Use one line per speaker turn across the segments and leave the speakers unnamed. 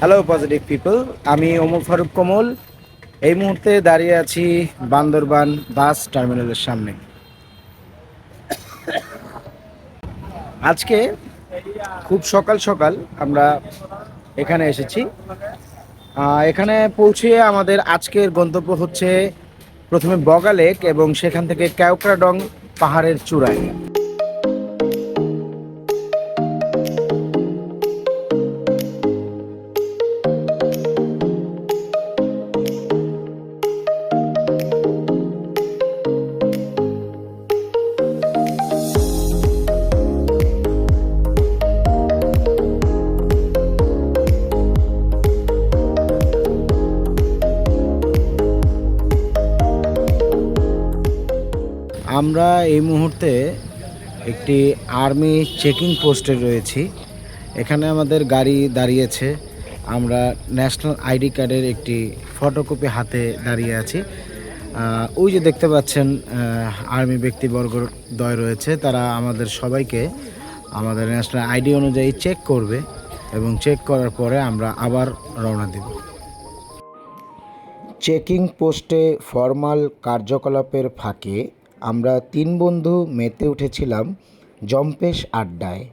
Hello positive people আমি ওমর ফারুক কমল। এই মুহূর্তে দাঁড়িয়ে আছি বান্দরবান বাস টার্মিনালের সামনে। আজকে খুব সকাল সকাল আমরা এখানে এসেছি। এখানে পৌঁছে আমাদের আজকের গন্তব্য হচ্ছে প্রথমে বগালেক এবং সেখান থেকে ক্যাওক্রাডং পাহাড়ের চূড়ায়। আমরা এই মুহূর্তে একটি আর্মি চেকিং পোস্টে রয়েছি। এখানে আমাদের গাড়ি দাঁড়িয়েছে। আমরা ন্যাশনাল আইডি কার্ডের একটি ফটোকপি হাতে দাঁড়িয়ে আছি। ওই যে দেখতে পাচ্ছেন আর্মি ব্যক্তিবর্গ দয় রয়েছে। তারা আমাদের সবাইকে আমাদের ন্যাশনাল আইডি অনুযায়ী চেক করবে এবং চেক করার পরে আমরা আবার রওনা দেব। চেকিং পোস্টে ফর্মাল কার্যকলাপের ফাঁকে আমরা তিন বন্ধু মেতে উঠেছিলাম জম্পেশ আড্ডায়।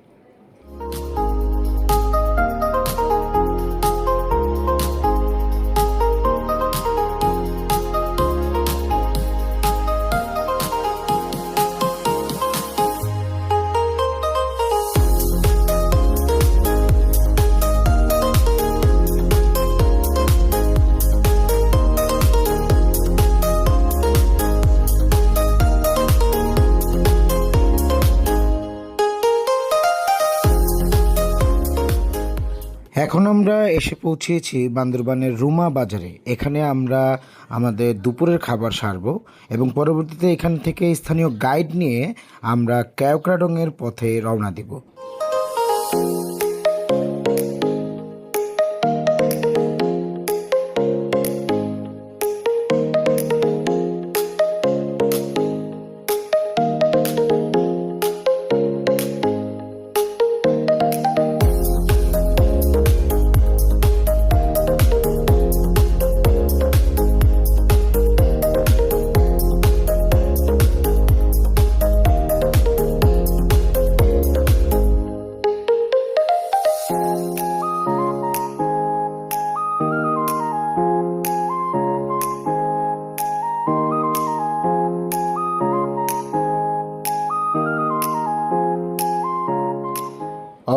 আমরা এসে পৌঁছেছি বান্দরবানের রুমা বাজারে। এখানে আমরা আমাদের দুপুরের খাবার সারব এবং পরবর্তীতে এখান থেকে স্থানীয় গাইড নিয়ে আমরা ক্যাওক্রাডংয়ের পথে রওনা দিব।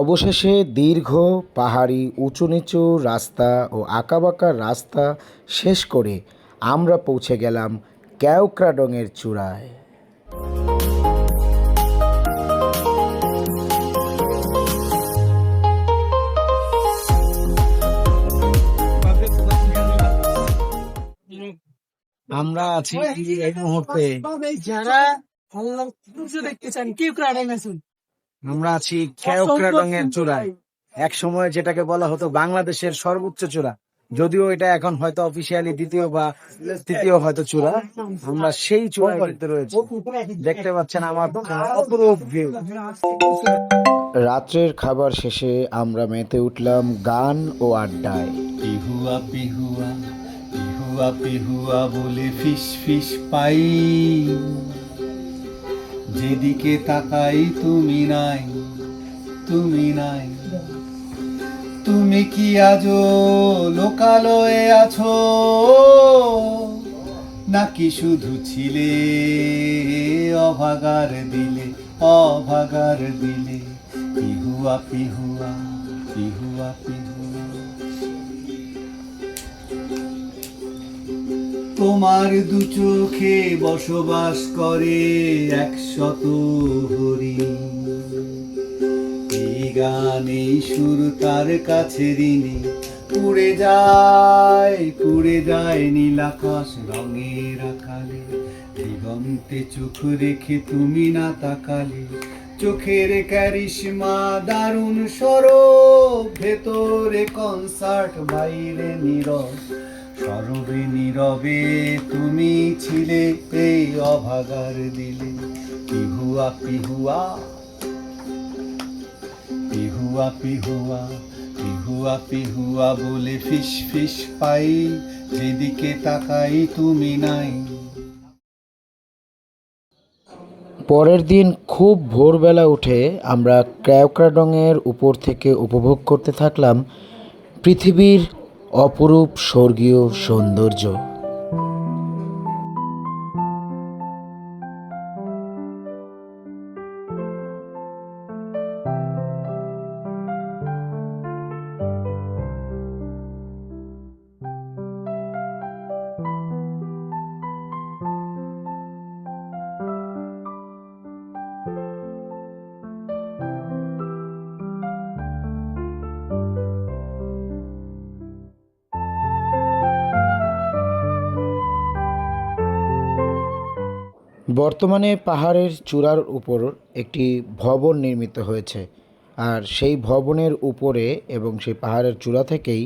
অবশেষে দীর্ঘ, পাহাড়ি উঁচু নিচু রাস্তা ও আঁকাবাঁকা রাস্তা শেষ করে আমরা পৌঁছে গেলাম ক্যাওক্রাডংয়ের চূড়ায়। আমরা আছি এই মুহূর্তে।
যারা দেখতে চান কেউ ক্রাডাই আসুন।
আমরা আছি খেওক্রাডং এর চূড়ায়। এক সময় যেটাকে বলা হতো বাংলাদেশের সর্বোচ্চ চূড়া। যদিও এটা এখন হয়তো অফিসিয়ালি দ্বিতীয় বা তৃতীয় হয়তো চূড়া। আমরা সেই চূড়ায় কিন্তু রয়েছে। দেখতে পাচ্ছেন আমার অপরূপ ভিউ রাত্রের খাবার শেষে আমরা মেতে উঠলাম গান ও আড্ডায়।
পিহুয়া পিহুয়া পিহুয়া পিহুয়া বলে ফিস ফিস পাই। যেদিকে তাকাই তুমি নাই তুমি নাই। তুমি কি আজও লোকালয়ে আছো? নাকি শুধু ছিলে অভাগার দিলে অভাগার দিলে? পিহুয়া পিহুয়া পিহুয়া পিহুয়া। তোমার দু চোখে বসবাস করে একশত হরিণ এই গানে সুর তার কাছে ঋণী পুড়ে যায় পুড়ে যায় নীলাকাশ রঙের আকালে। দিগন্তে চোখ রেখে তুমি না তাকালে, চোখের ক্যারিশমা দারুণ সরব ভেতরে কনসার্ট বাইরে নীরব। সরবে নীরবে তুমি ছিলে, এই অভাগার দিলে। পিহুয়া পিহুয়া পিহুয়া পিহুয়া পিহুয়া পিহুয়া বলে ফিস ফিস পাই, যেদিকে তাকাই তুমি নাই।
পরের দিন খুব ভোরবেলা উঠে আমরা ক্র্যাওক্রাডংয়ের উপর থেকে উপভোগ করতে থাকলাম পৃথিবীর অপরূপ স্বর্গীয় সৌন্দর্য। বর্তমানে পাহাড়ের চূড়ার উপর একটি ভবন নির্মিত হয়েছে। আর সেই ভবনের উপরে এবং সেই পাহাড়ের চূড়া থেকেই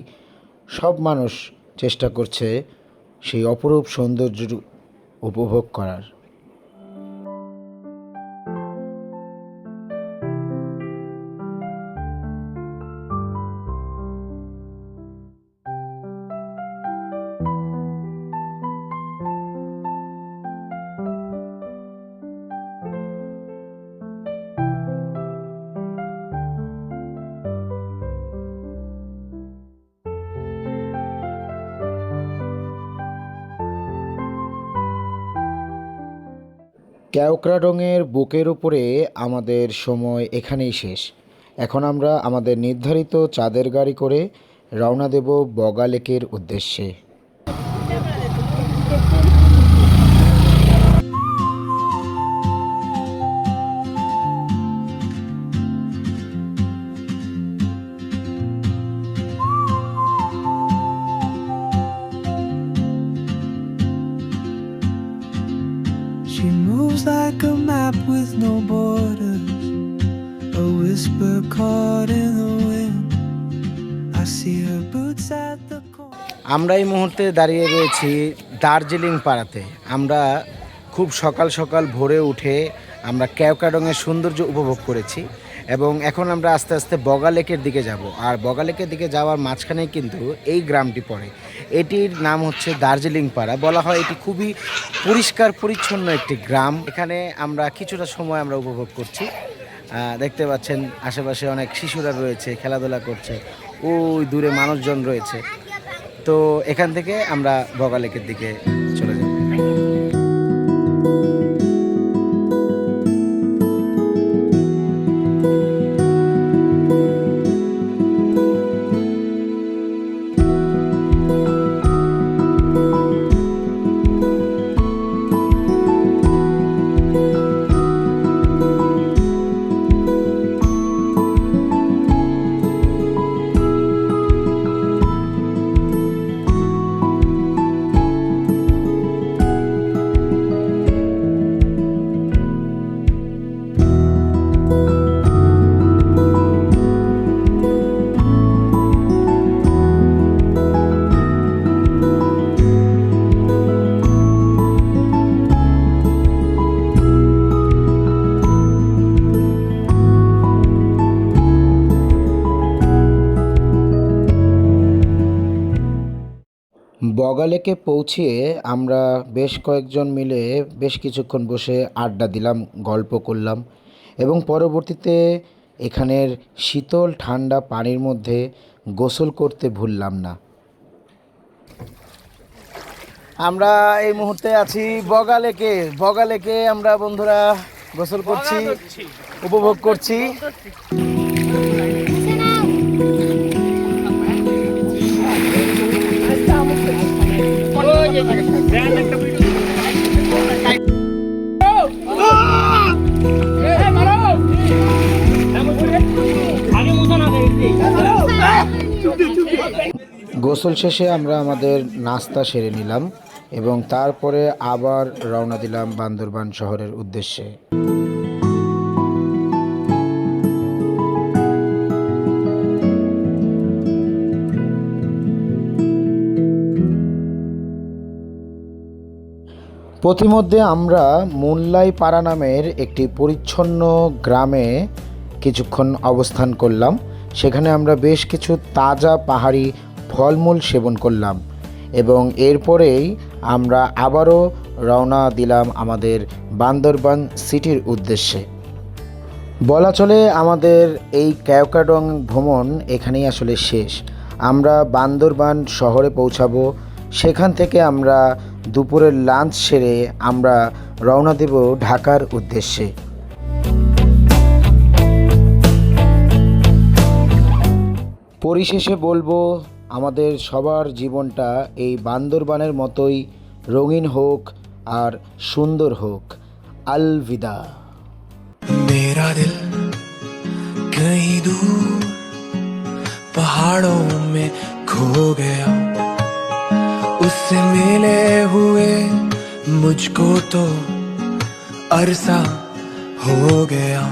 সব মানুষ চেষ্টা করছে সেই অপরূপ সৌন্দর্য উপভোগ করার। ক্যাওক্রাডংয়ের বুকের উপরে আমাদের সময় এখানেই শেষ। এখন আমরা আমাদের নির্ধারিত চাঁদের গাড়ি করে রওনা দেব বগা লেকের উদ্দেশ্যে।
A whisper caught in the wind. I see her boots at the
আমরা এই মুহূর্তে দাঁড়িয়ে রয়েছি দার্জিলিং পাড়াতে। আমরা খুব সকাল সকাল ভোরে উঠে আমরা ক্যাওকাডংয়ের সৌন্দর্য উপভোগ করেছি এবং এখন আমরা আস্তে আস্তে বগা লেকের দিকে যাব। আর বগা লেকের দিকে যাওয়ার মাঝখানেই কিন্তু এই গ্রামটি পড়ে। এটির নাম হচ্ছে দার্জিলিং পাড়া। বলা হয় এটি খুবই পরিষ্কার পরিচ্ছন্ন একটি গ্রাম। এখানে আমরা কিছুটা সময় আমরা উপভোগ করছি। দেখতে পাচ্ছেন আশেপাশে অনেক শিশুরা রয়েছে, খেলাধুলা করছে, ওই দূরে মানুষজন রয়েছে। তো এখান থেকে আমরা বগালেকের দিকে বগালেকে পৌঁছিয়ে আমরা বেশ কয়েকজন মিলে বেশ কিছুক্ষণ বসে আড্ডা দিলাম গল্প করলাম এবং পরবর্তীতে এখানের শীতল ঠান্ডা পানির মধ্যে গোসল করতে ভুললাম না। আমরা এই মুহূর্তে আছি বগালেকে। বগালেকে আমরা বন্ধুরা গোসল করছি উপভোগ করছি। গোসল শেষে আমরা আমাদের নাস্তা সেরে নিলাম এবং তারপরে আবার রওনা দিলাম বান্দরবান শহরের উদ্দেশ্যে। পথিমধ্যে আমরা মুনলাই পাড়া নামের একটি পরিচ্ছন্ন গ্রামে কিছুক্ষণ অবস্থান করলাম। সেখানে আমরা বেশ কিছু তাজা পাহাড়ি ফলমূল সেবন করলাম এবং এরপরেই আমরা আবারও রওনা দিলাম আমাদের বান্দরবান সিটির উদ্দেশ্যে। বলা চলে আমাদের এই ক্যাওকাডং ভ্রমণ এখানেই আসলে শেষ। আমরা বান্দরবান শহরে পৌঁছাবো, সেখান থেকে আমরা দুপুরের লাঞ্চ সেরে আমরা রওনা দেব ঢাকার উদ্দেশ্যে। পরিশেষে বলব আমাদের সবার জীবনটা এই বান্দরবানের মতোই রঙিন হোক আর সুন্দর হোক আলবিদা
मेरा दिल कहीं दूर पहाड़ों में खो गया उससे मिले हुए मुझको तो अरसा हो गया